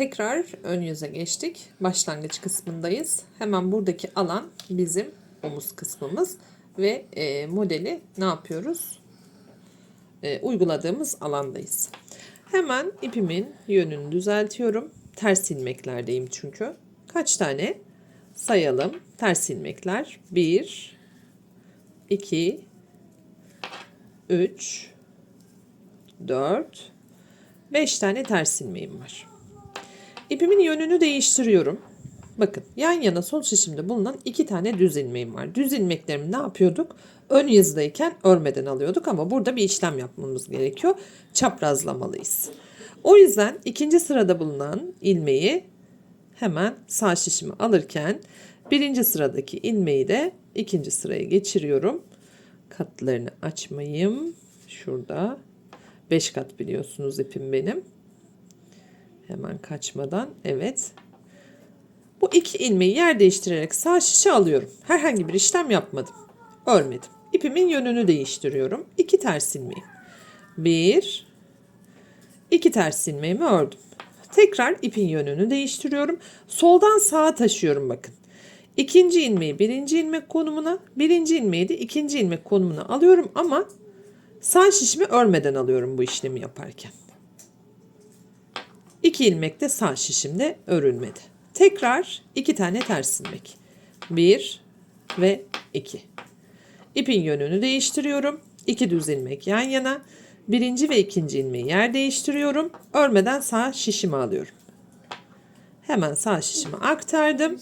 Tekrar ön yüze geçtik. Başlangıç kısmındayız. Hemen buradaki alan bizim omuz kısmımız ve e, modeli ne yapıyoruz? E, uyguladığımız alandayız. Hemen ipimin yönünü düzeltiyorum. Ters ilmeklerdeyim çünkü. Kaç tane? Sayalım. Ters ilmekler. 1 2 3 4 5 tane ters ilmeğim var. İpimin yönünü değiştiriyorum. Bakın yan yana sol şişimde bulunan iki tane düz ilmeğim var. Düz ilmeklerimi ne yapıyorduk? Ön yazıdayken örmeden alıyorduk ama burada bir işlem yapmamız gerekiyor. Çaprazlamalıyız. O yüzden ikinci sırada bulunan ilmeği hemen sağ şişime alırken birinci sıradaki ilmeği de ikinci sıraya geçiriyorum. Katlarını açmayayım. Şurada 5 kat biliyorsunuz ipim benim. Hemen kaçmadan evet. Bu iki ilmeği yer değiştirerek sağ şişe alıyorum. Herhangi bir işlem yapmadım. Örmedim. İpimin yönünü değiştiriyorum. İki ters ilmeği. Bir, iki ters ilmeğimi ördüm. Tekrar ipin yönünü değiştiriyorum. Soldan sağa taşıyorum bakın. İkinci ilmeği birinci ilmek konumuna, birinci ilmeği de ikinci ilmek konumuna alıyorum ama sağ şişimi örmeden alıyorum bu işlemi yaparken. İki ilmek de sağ şişimde örülmedi. Tekrar iki tane ters ilmek. Bir ve iki. İpin yönünü değiştiriyorum. İki düz ilmek yan yana. Birinci ve ikinci ilmeği yer değiştiriyorum. Örmeden sağ şişimi alıyorum. Hemen sağ şişimi aktardım.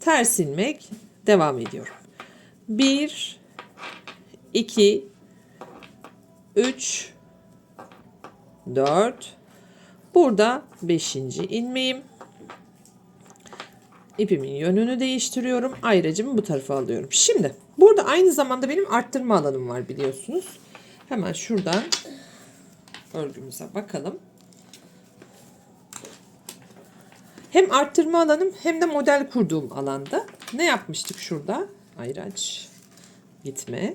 Ters ilmek devam ediyorum. Bir, iki, üç, dört, Burada 5. ilmeğim. İpimin yönünü değiştiriyorum. Ayracımı bu tarafa alıyorum. Şimdi burada aynı zamanda benim arttırma alanım var biliyorsunuz. Hemen şuradan örgümüze bakalım. Hem arttırma alanım hem de model kurduğum alanda. Ne yapmıştık şurada? Ayraç gitme.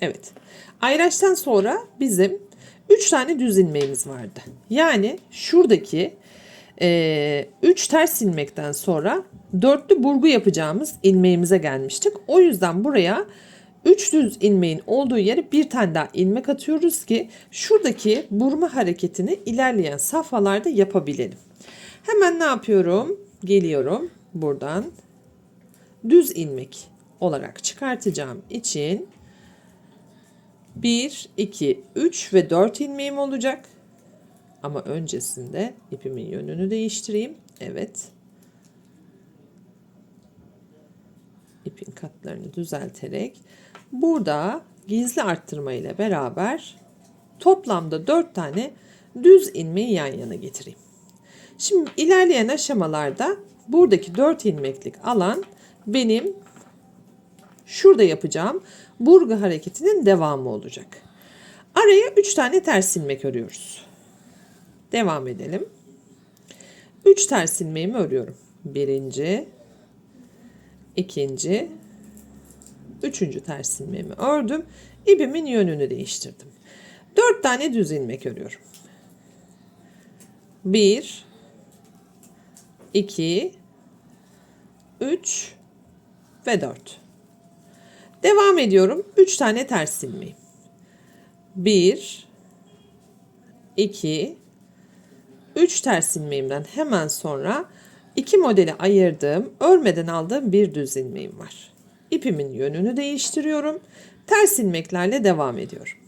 Evet. Ayraçtan sonra bizim 3 tane düz ilmeğimiz vardı. Yani şuradaki 3 e, ters ilmekten sonra dörtlü burgu yapacağımız ilmeğimize gelmiştik. O yüzden buraya 3 düz ilmeğin olduğu yere bir tane daha ilmek atıyoruz ki şuradaki burma hareketini ilerleyen safhalarda yapabilelim. Hemen ne yapıyorum? Geliyorum buradan düz ilmek olarak çıkartacağım için 1, 2, 3 ve 4 ilmeğim olacak. Ama öncesinde ipimin yönünü değiştireyim. Evet. İpin katlarını düzelterek burada gizli arttırma ile beraber toplamda 4 tane düz ilmeği yan yana getireyim. Şimdi ilerleyen aşamalarda buradaki 4 ilmeklik alan benim şurada yapacağım burgu hareketinin devamı olacak. Araya 3 tane ters ilmek örüyoruz. Devam edelim. 3 ters ilmeğimi örüyorum. Birinci, ikinci, üçüncü ters ilmeğimi ördüm. İpimin yönünü değiştirdim. 4 tane düz ilmek örüyorum. 1 2 3 ve 4. Devam ediyorum. 3 tane ters ilmeği. 1 2 3 ters ilmeğimden hemen sonra iki modeli ayırdığım, örmeden aldığım bir düz ilmeğim var. İpimin yönünü değiştiriyorum. Ters ilmeklerle devam ediyorum.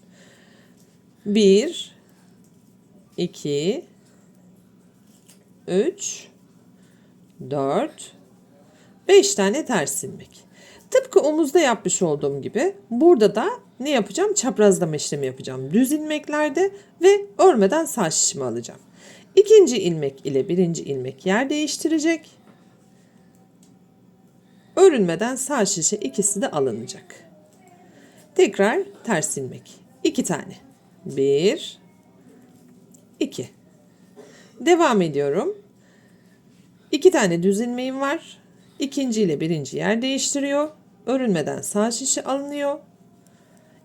1 2 3 4 5 tane ters ilmek. Tıpkı omuzda yapmış olduğum gibi burada da ne yapacağım? Çaprazlama işlemi yapacağım. Düz ilmeklerde ve örmeden sağ şişimi alacağım. İkinci ilmek ile birinci ilmek yer değiştirecek. Örülmeden sağ şişe ikisi de alınacak. Tekrar ters ilmek. iki tane. Bir, iki. Devam ediyorum. İki tane düz ilmeğim var. İkinci ile birinci yer değiştiriyor. Örülmeden sağ şişi alınıyor.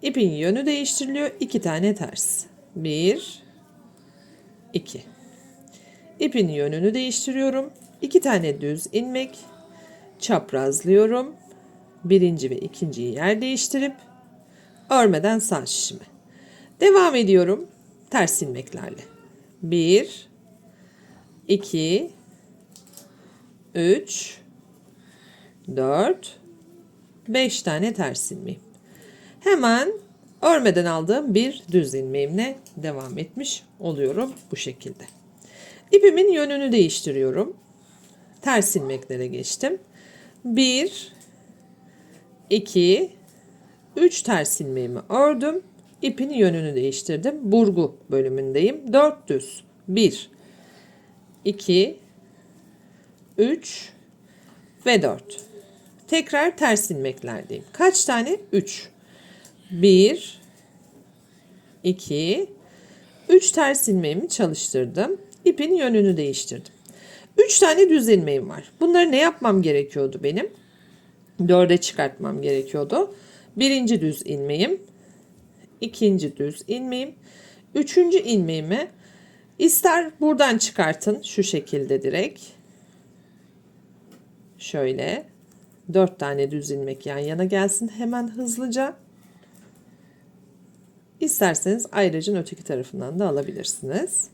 İpin yönü değiştiriliyor. İki tane ters. Bir, iki. İpin yönünü değiştiriyorum. İki tane düz ilmek çaprazlıyorum. Birinci ve ikinciyi yer değiştirip örmeden sağ şişime. Devam ediyorum ters ilmeklerle. 1 2 3 4 5 tane ters ilmeğim. Hemen örmeden aldığım bir düz ilmeğimle devam etmiş oluyorum bu şekilde. İpimin yönünü değiştiriyorum. Ters ilmeklere geçtim. 1 2 3 ters ilmeğimi ördüm. İpin yönünü değiştirdim. Burgu bölümündeyim. 4 düz. 1 2 3 ve 4. Tekrar ters ilmeklerdeyim. Kaç tane? 3. 1 2 3 ters ilmeğimi çalıştırdım. İpin yönünü değiştirdim. 3 tane düz ilmeğim var. Bunları ne yapmam gerekiyordu benim? 4'e çıkartmam gerekiyordu. Birinci düz ilmeğim, ikinci düz ilmeğim, üçüncü ilmeğimi ister buradan çıkartın şu şekilde direkt. Şöyle dört tane düz ilmek yan yana gelsin hemen hızlıca. İsterseniz ayracın öteki tarafından da alabilirsiniz.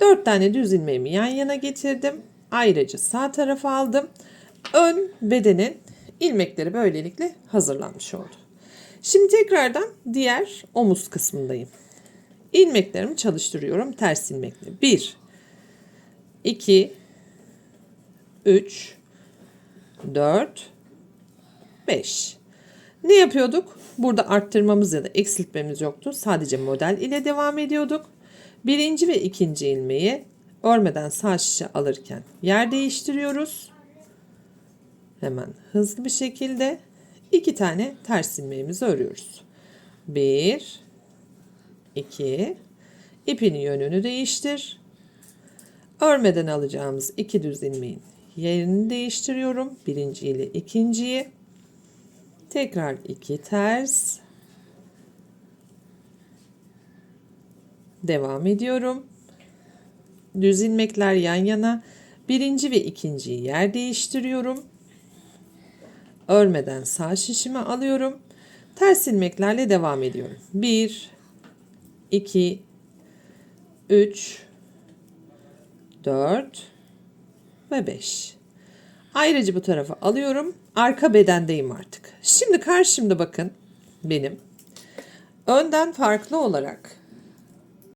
Dört tane düz ilmeğimi yan yana getirdim. Ayracı sağ tarafa aldım. Ön bedenin ilmekleri böylelikle hazırlanmış oldu. Şimdi tekrardan diğer omuz kısmındayım. İlmeklerimi çalıştırıyorum ters ilmekle. 1 2 3 4 5 Ne yapıyorduk? Burada arttırmamız ya da eksiltmemiz yoktu. Sadece model ile devam ediyorduk. Birinci ve ikinci ilmeği örmeden sağ şişe alırken yer değiştiriyoruz. Hemen hızlı bir şekilde iki tane ters ilmeğimizi örüyoruz. Bir, iki, ipin yönünü değiştir. Örmeden alacağımız iki düz ilmeğin yerini değiştiriyorum. Birinci ile ikinciyi. Tekrar iki ters. Devam ediyorum. Düz ilmekler yan yana. Birinci ve ikinciyi yer değiştiriyorum. Örmeden sağ şişime alıyorum. Ters ilmeklerle devam ediyorum. 1 2 3 4 ve 5. Ayrıca bu tarafa alıyorum. Arka bedendeyim artık. Şimdi karşımda bakın benim. Önden farklı olarak